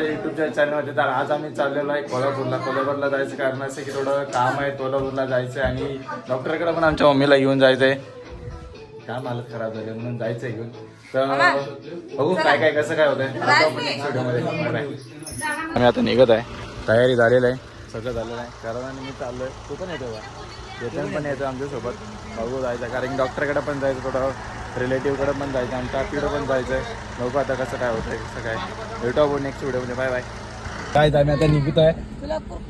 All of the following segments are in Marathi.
माझ्या युट्यूबच्या चॅनलमध्ये तर आज आम्ही चाललेलो आहे कोल्हापूरला. कोल्हापूरला जायचं कारण असं की थोडं काम आहे कोल्हापूरला जायचं आहे आणि डॉक्टरकडे पण आमच्या मम्मीला घेऊन जायचं आहे काम हालत खराब झाले म्हणून जायचं आहे घेऊन. तर बघू काय काय कसं काय bye. आम्ही आता निघत आहे. तयारी झालेलं आहे. सगळं झालेलं आहे. कारण आणि मी चाललोय. तू पण येतो चेतन पण येतो आमच्यासोबत. बघू जायचं. कारण डॉक्टरकडे पण जायचं थोडं. रिलेटिव्हकडे पण जायचं आमच्या आत्तीकडे पण जायचं आहे बघू आता कसं काय होतंय कसं काय. भेटू आपण नेक्स्ट व्हिडिओमध्ये बाय बाय काय आम्ही आता निघत आहे.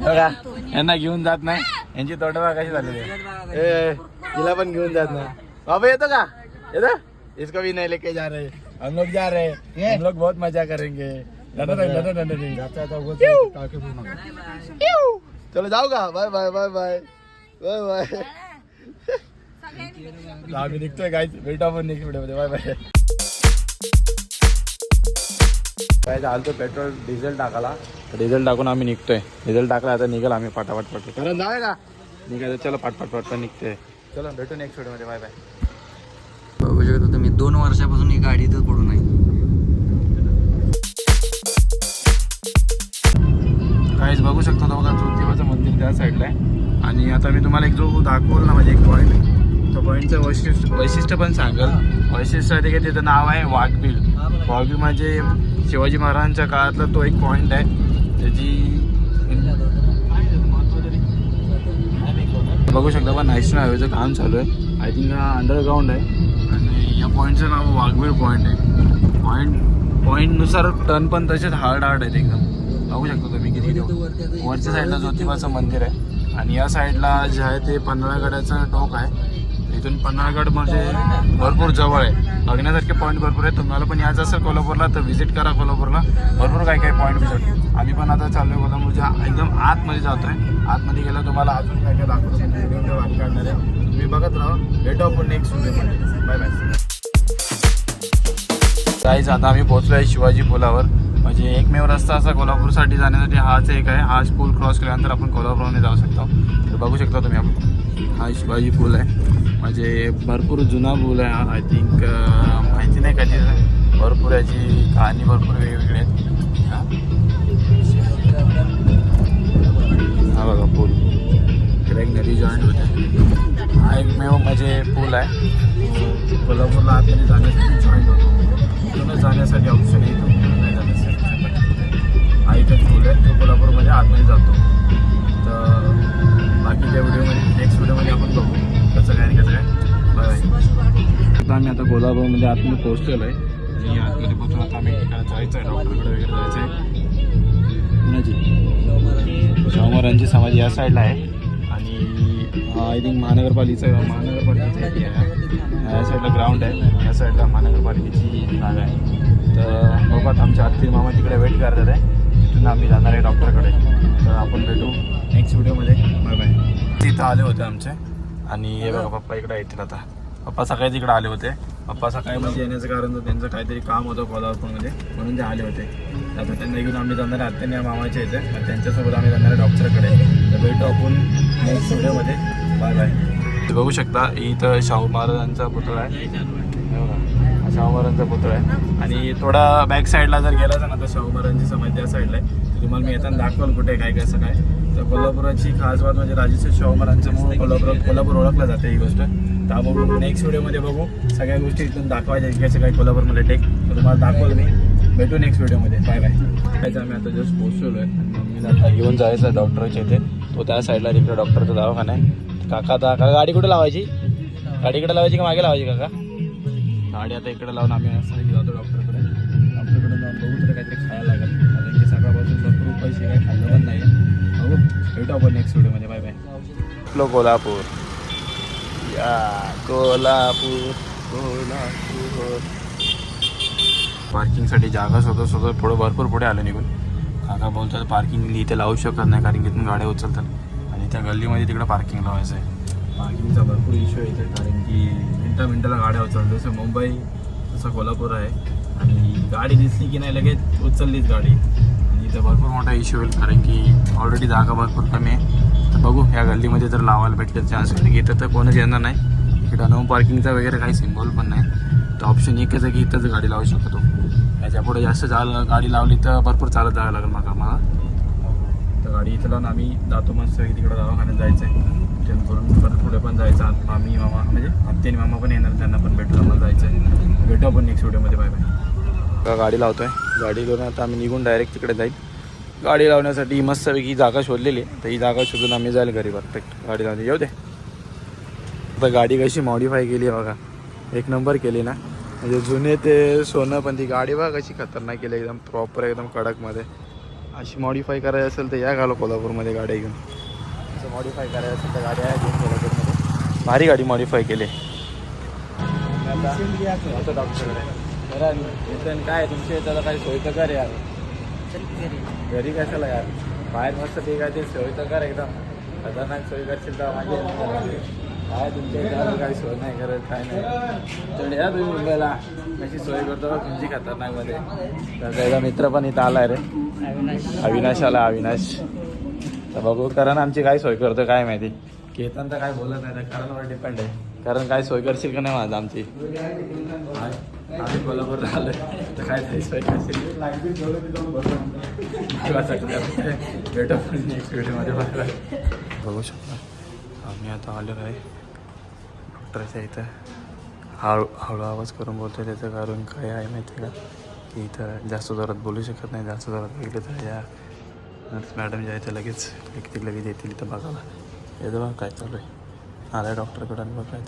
बघा यांना घेऊन जात नाही. यांची तोंडवा कशी झालेली आहे? ए तिला पण घेऊन जात नाही. बाबा येतो का? येतो? इसको भी नहीं लेके जा रहे. हम लोग जा रहे. हैं हम लोग बहुत मजा करेंगे. चलो जाऊ का bye bye bye bye bye bye आम्ही निघतोय काय भेटू आपण नेक्स्ट व्हिडिओमध्ये बाय बाय काय आलतो पेट्रोल डिझेल टाकाला डिझेल टाकून आम्ही निघतोय. डिझेल टाकला आता निघाल आम्ही पाटापाट पटतो कारण जाऊया का? निघायचं चलो पाटपाट पटपट निघतोय. चलो भेटू नेक्स्ट व्हिडिओमध्ये बाय बाय बघू शकतो तुम्ही दोन वर्षापासून ही गाडी तर पडून आहे. काहीच बघू शकतो बघा ज्योतिबाचं मंदिर त्या साईडला आहे. आणि आता मी तुम्हाला एक जो दाखवल ना म्हणजे एक पॉईंट पॉईंटचं वैशिष्ट्य वैशिष्ट्य पण सांगेल. वैशिष्ट्य आहे की त्याचं नाव आहे वाघबिल. वाघबिल म्हणजे शिवाजी महाराजांच्या काळातला तो एक पॉईंट आहे. त्याची बघू शकता पण नॅशनल हायवेचं काम चालू आहे. आय थिंक हा अंडरग्राऊंड आहे. आणि या पॉईंटचं नाव वाघबीळ पॉईंट आहे. पॉईंट पॉईंटनुसार टर्न पण तसेच हार्ड हार्ड आहेत एकदम. बघू शकता तुम्ही किती वरच्या साईडला ज्योतिबाचं मंदिर आहे. आणि या साईडला जे आहे ते पन्हाळगडाचं टोक आहे. इथून पन्हाळगड म्हणजे भरपूर जवळ आहे. बघण्यासारखे पॉईंट भरपूर आहे तुम्हाला पण यायचं असेल कोल्हापूरला तर व्हिजिट करा कोल्हापूरला. भरपूर काही काही पॉईंट व्हिजिट आम्ही पण आता चाललो आहे कोल्हापूरच्या एकदम आतमध्ये जातो आहे आतमध्ये गेलं तुम्हाला अजून काय काय दाखवतो व्हिडिओ वाट काढणार आहे. तुम्ही बघत राहा. भेटू आपण नेक्स्ट व्हिडिओमध्ये बाय बाय काहीच आता आम्ही पोहोचलो आहे शिवाजी पुलावर. म्हणजे एकमेव रस्ता असा कोल्हापूरसाठी जाण्यासाठी हाच एक आहे. हाच पूल क्रॉस केल्यानंतर आपण कोल्हापूरमध्ये जाऊ शकतो. तर बघू शकता तुम्ही आपण. हा शिवाजी पूल आहे. म्हणजे भरपूर जुना पूल आहे. आय थिंक माहिती नाही कधी. भरपूर याची कहाणी भरपूर वेगवेगळी आहेत. हा. बघा पूल. इकडे एक नदी जॉईंट होते. हा एकमेव म्हणजे पूल आहे. कोल्हापूरला आतमध्ये जाण्यासाठी जॉईंट होतो. तिथूनच जाण्यासाठी ऑप्शन येतो नाही जाण्यासाठी हा इथं पूल आहे. तो कोल्हापूरमध्ये आतमध्ये जातो. तर बाकीच्या व्हिडिओमध्ये नेक्स्ट व्हिडिओमध्ये आपण बघू. कसं काय कसं काय? बाय आता आम्ही आता कोल्हापूरमध्ये आतमध्ये पोहोचलेलो आहे. आणि आतमध्ये पोहोचून आता आम्ही ठिकाणी जायचं आहे डॉक्टरकडे वगैरे जायचं आहे. कुणाची शाहूमहाराजांची समाधी या साईडला आहे. आणि आय थिंक महानगरपालिकेचा महानगरपालिकेचा एरिया आहे. या साईडला ग्राउंड आहे. या साईडला महानगरपालिकेची जागा आहे. तर बघू आमच्या आत्ती मामा तिकडे वेट करतात आहे. तिथून आम्ही जाणार आहे डॉक्टरकडे. तर आपण भेटू नेक्स्ट व्हिडिओमध्ये बाय बाय तिथं आले होते आमचे. आणि हे बघा पप्पा इकडे येतील आता. पप्पा सकाळी तिकडे आले होते. पप्पा सकाळी म्हणजे येण्याचं कारण त्यांचं काहीतरी काम होतं कोल्हापूरमध्ये म्हणून ते आले होते. आता त्यांना घेऊन आम्ही जाणार आत्याने मामाच्या इथे. आणि त्यांच्यासोबत आम्ही जाणार डॉक्टरकडे. तर भेटू आपण नेक्स्ट व्हिडिओमध्ये. Bye bye. बघू शकता इथं शाहू महाराजांचा पुतळा आहे. शाहू महाराजांचा पुतळा आहे. आणि थोडा बॅक साईडला जर गेला ना तर शाहू महाराजांची समाधी त्या साईडला आहे. तुम्हाला मी येताना दाखवाल कुठे काय कसं काय. कोल्हापुराची खास बात म्हणजे राजेश्वर शाहू म्हणून कोल्हापूर कोल्हापूर ओळखलं जाते ही गोष्ट. त्यामुळे नेक्स्ट व्हिडिओमध्ये बघू. सगळ्या गोष्टी इथून दाखवायच्या. कसं काय कोल्हापूरमध्ये टेक तर तुम्हाला दाखवलं मी. भेटू नेक्स्ट व्हिडिओमध्ये बाय बाय कायचं आम्ही आता जस्ट पोहोचलो आहे मम्मीला आता घेऊन जायचं आहे डॉक्टरच्या इथे. तो त्या साईडला तिकडे डॉक्टरचा दवाखाना आहे. काका आता काका गाडी कुठे लावायची? गाडीकडे लावायची का मागे लावायची काका? गाडी आता इकडे लावून आम्ही असं जातो डॉक्टरकडे डॉक्टरकडे जाऊन बघू तर काहीतरी खायला लागेल. कारण की सकाळपासून भरपूर पैसे काही खाल्लं पण नाही भेटू आपण नेक्स्ट व्हिडिओमध्ये बाय बाय लो कोल्हापूर. या कोल्हापूर कोल्हापूर. पार्किंगसाठी जागा शोधत शोधत पुढं भरपूर पुढे आलं निघून. काका बोलतात पार्किंग इथे लावू शकत नाही कारण की इथून गाड्या उचलतात. आणि त्या गल्लीमध्ये तिकडे पार्किंग लावायचं आहे. पार्किंगचा भरपूर इश्यू आहे इथे कारण की मिनटा मिनटाला गाड्या उचलतात. जसं मुंबई तसं कोल्हापूर आहे. आणि गाडी दिसली की नाही लगेच उचललीच गाडी. इथं भरपूर मोठा इश्यू होईल कारण की ऑलरेडी जागा भरपूर कमी आहे. तर बघू ह्या गल्लीमध्ये जर लावायला भेटले चान्स कारण की इथं तर कोणच येणार नाही. इकडं नो पार्किंगचा वगैरे काही सिम्बॉल पण नाही. तर ऑप्शन एकच आहे की इथंच गाडी लावू शकतो. याच्यापुढे जास्त जा गाडी लावली तर भरपूर चालत जावं लागेल मग आम्हाला. तर गाडी इथं लावून आम्ही जातो मस्त तिकडं दवाखान्यात जायचं आहे जेणेकरून परत पुढे पण जायचं. आत- मामी मामा म्हणजे आत्ते आणि मामा पण येणार त्यांना पण भेटू आम्हाला जायचं आहे भेटू आपण नेक्स्ट व्हिडिओमध्ये बाय बाय गाडी लावतोय. गाडी लावून आता आम्ही निघून डायरेक्ट तिकडे जाईल. गाडी लावण्यासाठी मस्तपैकी जागा शोधलेली आहे. तर ही जागा शोधून आम्ही जाईल घरी परफेक्ट गाडी लावली. येऊ दे. आता गाडी कशी मॉडिफाय केली आहे बघा. एक नंबर केली ना. म्हणजे जुने ते सोनं पण ती गाडी बघा कशी खतरनाक केली. एकदम प्रॉपर एकदम कडकमध्ये. अशी मॉडिफाय करायची असेल तर या घालो कोल्हापूरमध्ये गाड्या घेऊन. असं मॉडिफाय करायचं असेल तर गाड्या घेऊन कोल्हापूरमध्ये. भारी गाडी मॉडिफाय केली डॉक्टरकडे काय तुमच्या त्याला काही सोय तर कर यार. घरी. कशाला यार? बाहेर मस्त ठीक आहे ते सोय तर कर एकदम. खतरनाक सोय करशील तर माझी काय तुमच्या इथे काही सोय नाही करत काय नाही. तर या तुम्ही मुंबईला. कशी सोय करतो तुमची खतरनाकमध्ये. तर त्याचा मित्र पण इथं आलाय रे. अविनाश. आला अविनाश. तर बघू कारण आमची काय सोय करतो काय माहिती. केतन तर काय बोलत नाही तर करणवर डिपेंड आहे. कारण काय सोय करशील का नाही माझं आमची? आम्ही कोल्हापूर आलोय. तर काय तरी सोय करशील? किंवा सगळं भेटू पण नेक्स्ट व्हिडिओमध्ये बघा बघू शकता. आम्ही आता आलो आहे डॉक्टरच्या इथं. हळू हळू आवाज करून बोलतो त्याचं कारण काय आहे माहिती आहे का? की इथं जास्त जोरात बोलू शकत नाही. जास्त जोरात बघितलं तर या नर्स मॅडम जे आहे ते लगेच व्यक्ती लगेच येतील इथं बघायला. येतं बघा काय चालू आहे. आलाय डॉक्टरकडे आणि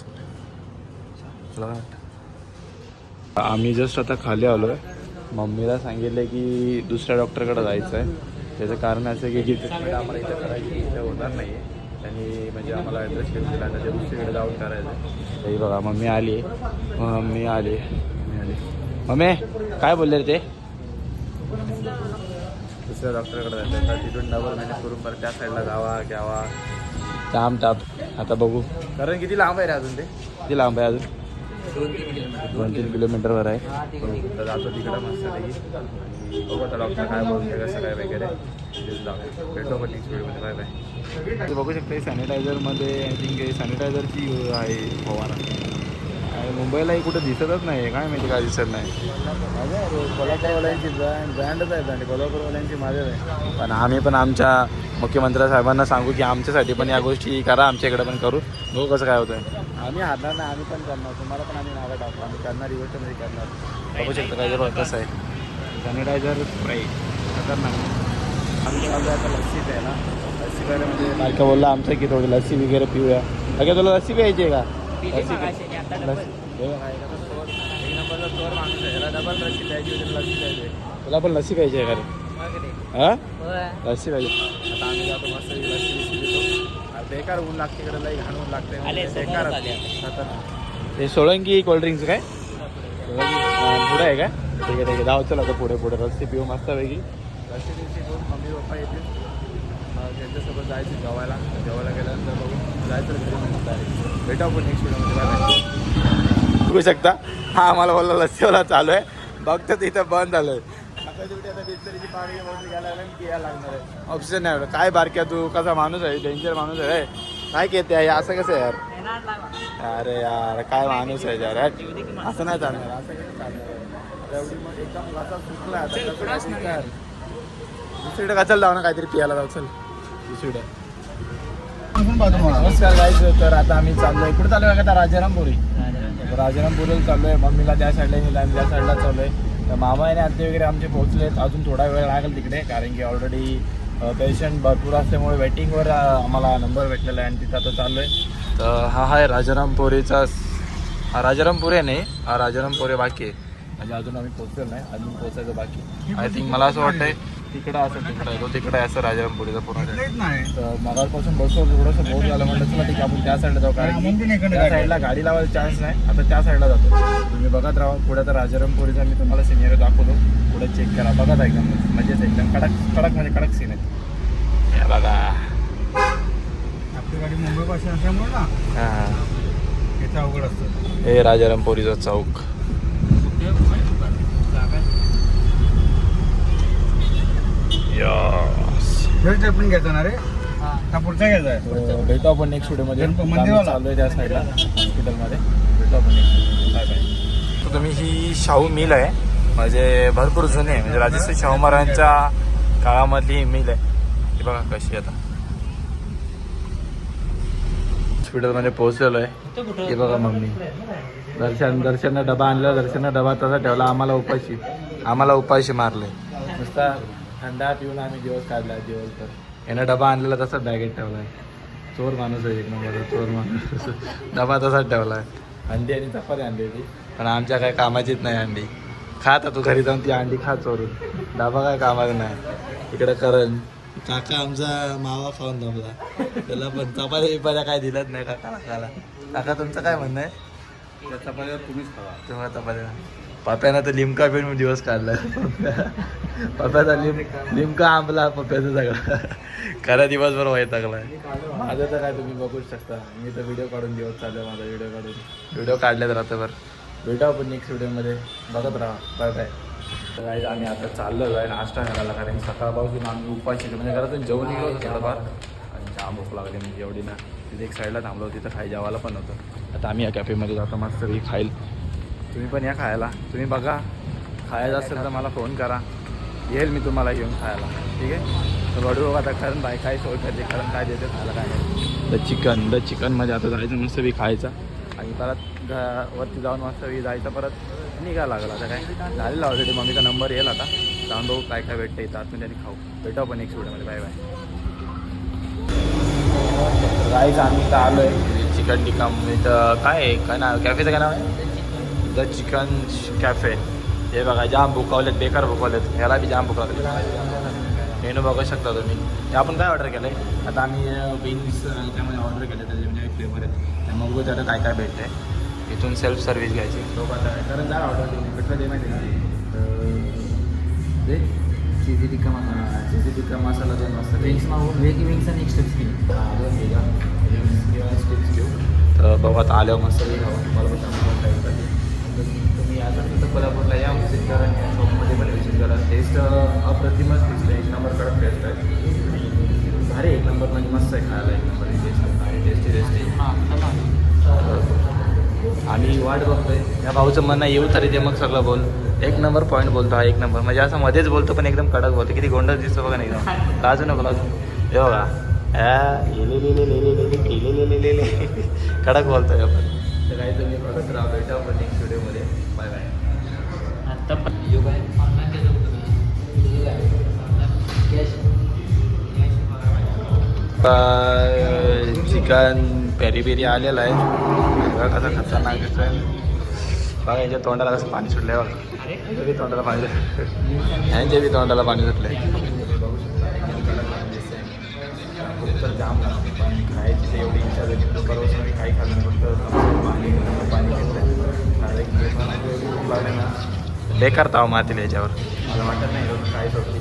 तुला काय आम्ही जस्ट आता खाली आलो आहे मम्मीला सांगितलं की दुसऱ्या डॉक्टरकडे जायचं आहे त्याचं कारण असं की जी ट्रीटमेंट आम्हाला इथं करायची इथं होणार नाही आहे त्यांनी म्हणजे आम्हाला ॲड्रेस केला दिला त्या दुसरीकडे जाऊन करायचं आहे बघा मम्मी आली मम्मी आली मम्मी आली मम्मी काय बोलले रे ते? दुसऱ्या डॉक्टरकडे जायचं तिथून डबल मॅनेज करून परत त्या साईडला जावा घ्यावा. ताम ताप आता बघू. कारण किती लांब आहे रे अजून ते? किती लांब आहे अजून? दोन तीन किलोमीटरवर आहे. हा जातो तिकडं मस्त बघू आता डॉक्टर काय बोलते कसं काय वगैरे. बाय बाय बघू शकता सॅनिटायझरमध्ये आय थिंक सॅनिटायझरची आहे फवारा. आणि मुंबईलाही कुठं दिसतच नाही काय माहिती काय दिसत नाही. माझ्या कोल्हापूरवाल्यांची ब्रँड ब्रँडच आहे आणि कोल्हापूरवाल्यांची माझ्याच आहे पण आम्ही पण आमच्या मुख्यमंत्री साहेबांना सांगू की आमच्यासाठी पण या गोष्टी करा आमच्याकडे पण करू. बघू कसं काय होतं आम्ही हारणार नाही आम्ही पण करणार तुम्हाला पण आम्ही नावं टाकू. आम्ही करणार ही गोष्ट म्हणजे करणार. बघू शकता काय बघ कसं आहे. सॅनिटायझर स्प्रे खतरनाक. आम्ही चाललो आता लस्सी प्यायला. लस्सी प्यायला म्हणजे बायका बोलला आमचं की थोडी लस्सी वगैरे पिऊया. अगं तुला लस्सी प्यायची आहे का? लस्सी मागाशी आता लस्सी बघ, एखादा चोर एक नंबरचा चोर माणूस आहे याला डबल लस्सी प्यायची होती लस्सी प्यायची तुला पण लस्सी प्यायची आहे का रे. हां? लस्सी पाहिजे. आता आम्ही जातो मस्त ही लस्सी बिस्सी पितो आणि बेकार ऊन लागते इकडे लई घाण ऊन लागते. आले, बेकार. समोरच आले. खतरनाक. हे सोळंकी कोल्ड्रिंक्स काय? सोळंकी हा, पुढे आहे का? ठीक आहे ठीक आहे. जाऊ चला आता पुढे पुढे. लस्सी पिऊ मस्त पैकी. लस्सी बिस्सी पिऊन मम्मी पप्पा येतील. त्यांच्यासोबत जायचं जेवायला. जेवायला गेल्यानंतर बघू. जायचं घरी. भेटू आपण नेक्स्ट व्हिडिओमध्ये बाय बघू शकता. हा आम्हाला बोलला लस्सीवाला चालू आहे. बघतो तिथं बंद झालं आता शेवटी आता बिस्लरीची पाणी बॉटल घ्यायला लागलं की यायला लागणार आहे. ऑप्शन नाही. काय बारक्या तू? कसा माणूस आहे? डेंजर माणूस आहे. काय घेते आहे असं कसं आहे यार? अरे यार काय माणूस आहे यार. असं नाही चालणार. असं कसं चालणार एकदम घसा? दुसरीकडे कचाल ना काहीतरी पियाला जाऊ चल. नमस्कार गाईज तर आता आम्ही चाललोय. कुठे चालू आहे का राजारामपुरी राजारामपुरीला चालू आहे मम्मीला त्या साईडला नेलं आणि त्या साईडला चालू आहे तर मामा आणि आत्ते वगैरे आमचे पोहोचलेत. अजून थोडा वेळ लागेल तिकडे कारण की ऑलरेडी पेशंट भरपूर असल्यामुळे वेटिंगवर आम्हाला नंबर भेटलेला आहे आणि तिथं आता चाललो आहे तर हा आहे राजारामपुरीचा हा राजारामपुरी आहे नाही हा? राजारामपुरी बाकी आहे. म्हणजे अजून आम्ही पोहोचलो नाही. अजून पोहोचायचं बाकी आय थिंक मला असं वाटतंय तिकडं असं तिकडं तिकडे. आहे असं राजारामपुरीचा पूर्ण तर मगापासून बसलो थोडंसं बोर झालं म्हटलं चला ठीक आहे आपण त्या साईडला जाऊ. कारण की त्या साईडला गाडी लावायला चान्स नाही. आता त्या साईडला जातो. तुम्ही बघत राहा पुढे तर राजारामपुरीचा मी तुम्हाला सिनियर दाखवतो. पुढे चेक करा. बघा एकदम म्हणजेच एकदम कडक कडक म्हणजे कडक सीन आहे. हे बघा. आपली गाडी मुंबई पासून असल्यामुळे ना हां. याचं अवघड असतं. हे राजारामपुरीचा चौक. घ्यायचं ना रे का पुढचा घ्यायचा आहे. तर भेटू आपण नेक्स्ट व्हिडिओमध्ये गणपती आम्ही मंदिराला? चालू आहे त्या साईडला हॉस्पिटलमध्ये भेटू आपण नेक्स्ट बाय बाय शकता तुम्ही ही शाहू मिल आहे. म्हणजे भरपूर जुनी आहे. म्हणजे राजश्री शाहू महाराजांच्या काळामधली ही मिल आहे. ही बघा कशी आहे आता. हॉस्पिटलमध्ये पोहोचलेलो आहे हे बघा मम्मी. दर्शन दर्शननं डबा आणला. दर्शननं डबा तसा ठेवला. आम्हाला उपाशी. आम्हाला उपाशी मारले. नुसता थंडा पिऊन आम्ही दिवस काढला दिवसभर. यानं डबा आणलेला तसाच बॅगेत ठेवलाय. चोर माणूस आहे एक नंबर चोर माणूस. डबा तसाच ठेवलाय. अंडी आणि चपाती आणली होती. पण आमच्या काय कामाचीच नाही अंडी. खा आता तू घरी जाऊन ती अंडी खा चोरून. डबा काय कामाचा नाही. इकडे करण. काका आमचा मावा खाऊन दमला त्याला पण चपाती बिपात्या काय दिलंच नाही काकाला खायला. काका तुमचं काय म्हणणं आहे? त्याचा पर्याय तुम्हीच खावा. तेव्हा पप्यानं तर लिमका पिऊन दिवस काढला. पप्याचा लिम लिमका आंबला पप्याचा सगळा. खरा दिवसभर व्हायला लागलाय माझं तर काय तुम्ही बघूच शकता. मी तर व्हिडिओ काढून दिवस चालू आहे माझा व्हिडिओ काढून. व्हिडिओ काढलेत रात्रभर भेटू आपण नेक्स्ट व्हिडिओमध्ये बघत राहा. बाय बाय आम्ही आता चाललो आहे नाश्ता करायला. कारण की सकाळपासून आम्ही उपाशी. म्हणजे घरातून जेवण निघलो थोडंफार. आणि जाम भूक लागली. म्हणजे एवढी ना तिथे एक साईडला थांबलो तिथं खाई जेवायला पण होतं आता आम्ही या कॅफेमध्ये जातो मस्त काही खाईल. तुम्ही पण या खायला. तुम्ही बघा. खायचं असेल तर मला फोन करा. येईल मी तुम्हाला घेऊन खायला. ठीक आहे? तर बडू आता कारण बाय काय सोय करते कारण काय देते खायला काय नाही. द चिकन द चिकनमध्ये आता जायचं मस्त बी खायचं. आणि परत घ वरती जाऊन मस्त बी जायचं परत निघा लागला आता काय? झालेला ऑलरेडी मम्मीचा नंबर येईल आता. जाऊन बघू काय काय भेटतं येतात आतमध्ये आणि खाऊ. भेटाव पण एक व्हिडिओमध्ये बाय बाय राईस आम्ही इथं आलो आहे चिकन टिक्का इथं काय आहे? काय नाव? कॅफेचं काय नाव आहे? द चिकन कॅफे हे बघा जाम भुकावलेत बेकार भुकावलेत. ह्याला बी जाम भुकावलेत. मेनू बघू शकता तुम्ही. आपण काय ऑर्डर केलं आहे आता आम्ही बीन्स त्यामध्ये ऑर्डर केले त्याचे म्हणजे फ्लेवर आहेत. त्यामुळे बघू त्याला काय काय भेटते इथून सेल्फ सर्व्हिस घ्यायची. लोक आता कारण काय ऑर्डर केली कुठलं ते माहिती ते चिझी टिक्का मसाला चिली टिक्का मसाला दोन मस्त विंग्स मागून. वेग विंग्स आणि एक्स्ट्रा स्किन तर बघू आता आल्यावर मस्त पण. तर तुम्ही आता तिथं कोल्हापूरला या व्हिजिट करा आणि या शॉपमध्ये पण व्हिजिट करा. टेस्ट अप्रतिमच आहे एक नंबर कडक टेस्ट आहे. आणि भारी एक नंबर म्हणजे मस्त आहे खायला. एक नंबर टेस्ट टेस्टी टेस्टी आम्ही वाट बघतोय. या भाऊचं म्हणणं येऊ तरी ते मग सगळं बोल. एक नंबर पॉईंट बोलतो हा एक नंबर म्हणजे असं मध्येच बोलतो पण एकदम कडक बोलतो. किती गोंडच दिसतो बघा नाही एकदम. लाजू नको लाजू हे बघा. आ, येले ले केले ले ले ले ले. कडक बोलतोय आपण तर काही तुम्ही बघत राहा भेटा आपण नेक्स्ट व्हिडिओमध्ये बाय बाय आता योग आहे चिकन पेरी पेरी आलेलं आहे. बघा कसं खतरनाक दिसतोय. बघा याच्या तोंडाला कसं पाणी सुटलंय बघा. याच्या तोंडाला पाणी सुटलं यांच्या बी तोंडाला पाणी सुटलं आहे बेकार ताव मारतील याच्यावर मला वाटत नाही रोज काय होती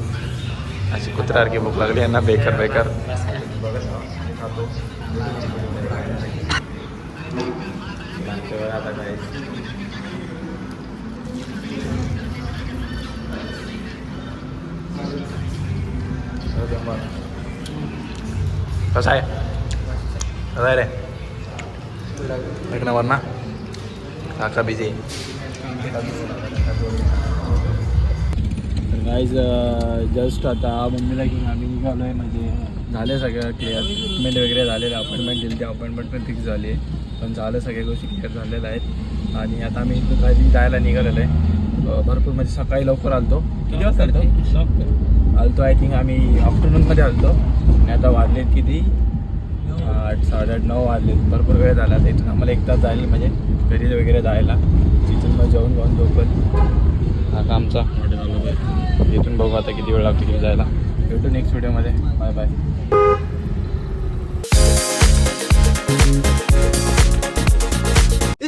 अशी कुत्र्यासारखी भूक लागली यांना बेकार बेकार बघत राहा. मी खातो मागच्या वेळा आता काय कसं आहे कसं आहे रे एक नंबर ना काका बिझी गाईज जस्ट आता मम्मीला घेऊन आम्ही निघालो आहे म्हणजे झाले सगळं क्लिअर ट्रीटमेंट वगैरे झालेलं अपॉइंटमेंट दिली ती अपॉइंटमेंट पण फिक्स झाली आहे. पण झालं सगळ्या गोष्टी क्लिअर झालेल्या आहेत. आणि आता आम्ही इथून काहीतरी जायला निघालेलो आहे. भरपूर म्हणजे सकाळी लवकर आलतो. किती वाजता आलतो? आलतो आय थिंक आम्ही आफ्टरनूनमध्ये आलतो. आणि आता वाजलेत किती? आठ साडेआठ नऊ वाजले भरपूर वेळ झाला तर इथून. आम्हाला एक तास जायला म्हणजे घरी वगैरे जायला. तिथून मग जेवण खाऊन झोपत हा आमचा? इथून बघू आता किती वेळ लागतो किती जायला. भेटू नेक्स्ट व्हिडिओमध्ये बाय बाय